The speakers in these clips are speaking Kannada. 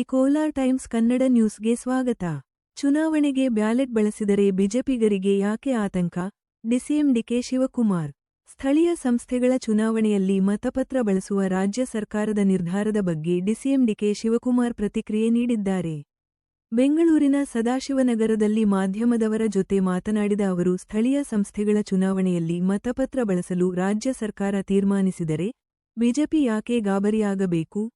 ಕೋಲಾರ್ ಟೈಮ್ಸ್ ಕನ್ನಡ ನ್ಯೂಸ್ಗೆ ಸ್ವಾಗತ. ಚುನಾವಣೆಗೆ ಬ್ಯಾಲೆಟ್ ಬಳಸಿದರೆ ಬಿಜೆಪಿಗರಿಗೆ ಯಾಕೆ ಆತಂಕ? DCM DK Shivakumar. ಸ್ಥಳೀಯ ಸಂಸ್ಥೆಗಳ ಚುನಾವಣೆಯಲ್ಲಿ ಮತಪತ್ರ ಬಳಸುವ ರಾಜ್ಯ ಸರ್ಕಾರದ ನಿರ್ಧಾರದ ಬಗ್ಗೆ ಡಿಸಿಎಂ ಡಿಕೆ ಶಿವಕುಮಾರ್ ಪ್ರತಿಕ್ರಿಯೆ ನೀಡಿದ್ದಾರೆ. ಬೆಂಗಳೂರಿನ ಸದಾಶಿವನಗರದಲ್ಲಿ ಮಾಧ್ಯಮದವರ ಜೊತೆ ಮಾತನಾಡಿದ ಅವರು, ಸ್ಥಳೀಯ ಸಂಸ್ಥೆಗಳ ಚುನಾವಣೆಯಲ್ಲಿ ಮತಪತ್ರ ಬಳಸಲು ರಾಜ್ಯ ಸರ್ಕಾರ ತೀರ್ಮಾನಿಸಿದರೆ ಬಿಜೆಪಿ ಯಾಕೆ ಗಾಬರಿಯಾಗಬೇಕು?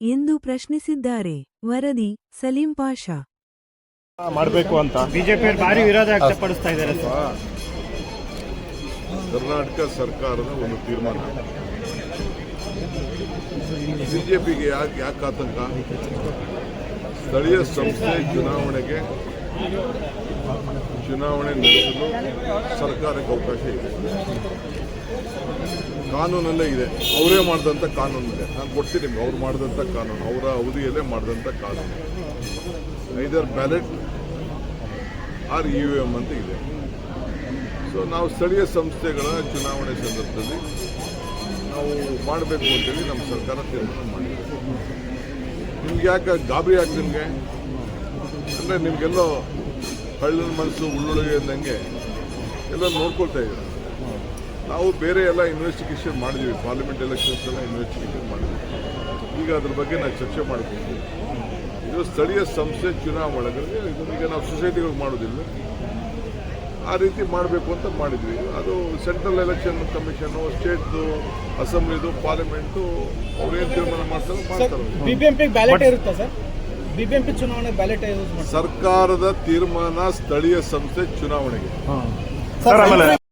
ಎಂದು ಪ್ರಶ್ನಿಸಿದ್ದಾರೆ. ವರದಿ ಸಲೀಂ ಪಾಷಾ. ಮಾಡಬೇಕು ಅಂತ. ಬಿಜೆಪಿ ಭಾರಿ ವಿರೋಧ ವ್ಯಕ್ತಪಡಿಸ್ತಾ ಇದ್ದಾರೆ ಸರ್. ಕರ್ನಾಟಕ ಸರ್ಕಾರದ ಒಂದು ತೀರ್ಮಾನ. ಬಿಜೆಪಿಗೆ ಯಾಕೆ ಯಾಕೆ ಆತಂಕ? ಸ್ಥಳೀಯ ಸಂಸ್ಥೆ ಚುನಾವಣೆಗೆ ಚುನಾವಣೆ ನಡೆಸಲು ಸರ್ಕಾರಕ್ಕೆ ಅವಕಾಶ ಇದೆ. ಕಾನೂನಲ್ಲೇ ಇದೆ. ಅವರೇ ಮಾಡಿದಂಥ ಕಾನೂನು ಇದೆ. ನಾನು ಕೊಡ್ತೀನಿ ನಿಮ್ಗೆ. ಅವ್ರು ಮಾಡಿದಂಥ ಕಾನೂನು. ಅವರ ಅವಧಿಯಲ್ಲೇ ಮಾಡಿದಂಥ ಕಾನೂನು. Either ballot or E V M ಅಂತ ಇದೆ. ಸೊ ನಾವು ಸ್ಥಳೀಯ ಸಂಸ್ಥೆಗಳ ಚುನಾವಣೆ ಸಂದರ್ಭದಲ್ಲಿ ನಾವು ಮಾಡಬೇಕು ಅಂತೇಳಿ ನಮ್ಮ ಸರ್ಕಾರ ತೀರ್ಮಾನ ಮಾಡಿದೆ. ನಿಮ್ಗೆ ಯಾಕೆ ಗಾಬರಿ ಯಾಕೆ ನಿಮಗೆ? ಅಂದರೆ ನಿಮಗೆಲ್ಲೋ ಹಳ್ಳಿನ ಮನಸ್ಸು ಉಳ್ಳುಳಿಗೆ ಅಂದಂಗೆ ಎಲ್ಲ ನೋಡ್ಕೊಳ್ತಾ ಇದ್ದೀರ. ನಾವು ಬೇರೆ ಎಲ್ಲ ಇನ್ವೆಸ್ಟಿಗೇಷನ್ ಮಾಡಿದ್ವಿ. ಪಾರ್ಲಿಮೆಂಟ್ ಎಲೆಕ್ಷನ್ಸ್ ಎಲ್ಲ ಇನ್ವೆಸ್ಟಿಗೇಷನ್ ಮಾಡಿದ್ವಿ. ಈಗ ಅದ್ರ ಬಗ್ಗೆ ನಾವು ಚರ್ಚೆ ಮಾಡ್ಕೊಂಡು ಇದು ಸ್ಥಳೀಯ ಸಂಸ್ಥೆ ಚುನಾವಣೆಗಳಿಗೆ ಈಗ ನಾವು ಸೊಸೈಟಿಗಳು ಮಾಡೋದಿಲ್ಲ. ಆ ರೀತಿ ಮಾಡಬೇಕು ಅಂತ ಮಾಡಿದ್ವಿ. ಅದು ಸೆಂಟ್ರಲ್ ಎಲೆಕ್ಷನ್ ಕಮಿಷನು ಸ್ಟೇಟ್ದು ಅಸೆಂಬ್ಲಿದು ಪಾರ್ಲಿಮೆಂಟು ಅವ್ರೇನು ತೀರ್ಮಾನ ಮಾಡ್ತಾರೆ ಮಾಡ್ತಾರೆ. ಚುನಾವಣೆ ಸರ್ಕಾರದ ತೀರ್ಮಾನ ಸ್ಥಳೀಯ ಸಂಸ್ಥೆ ಚುನಾವಣೆಗೆ.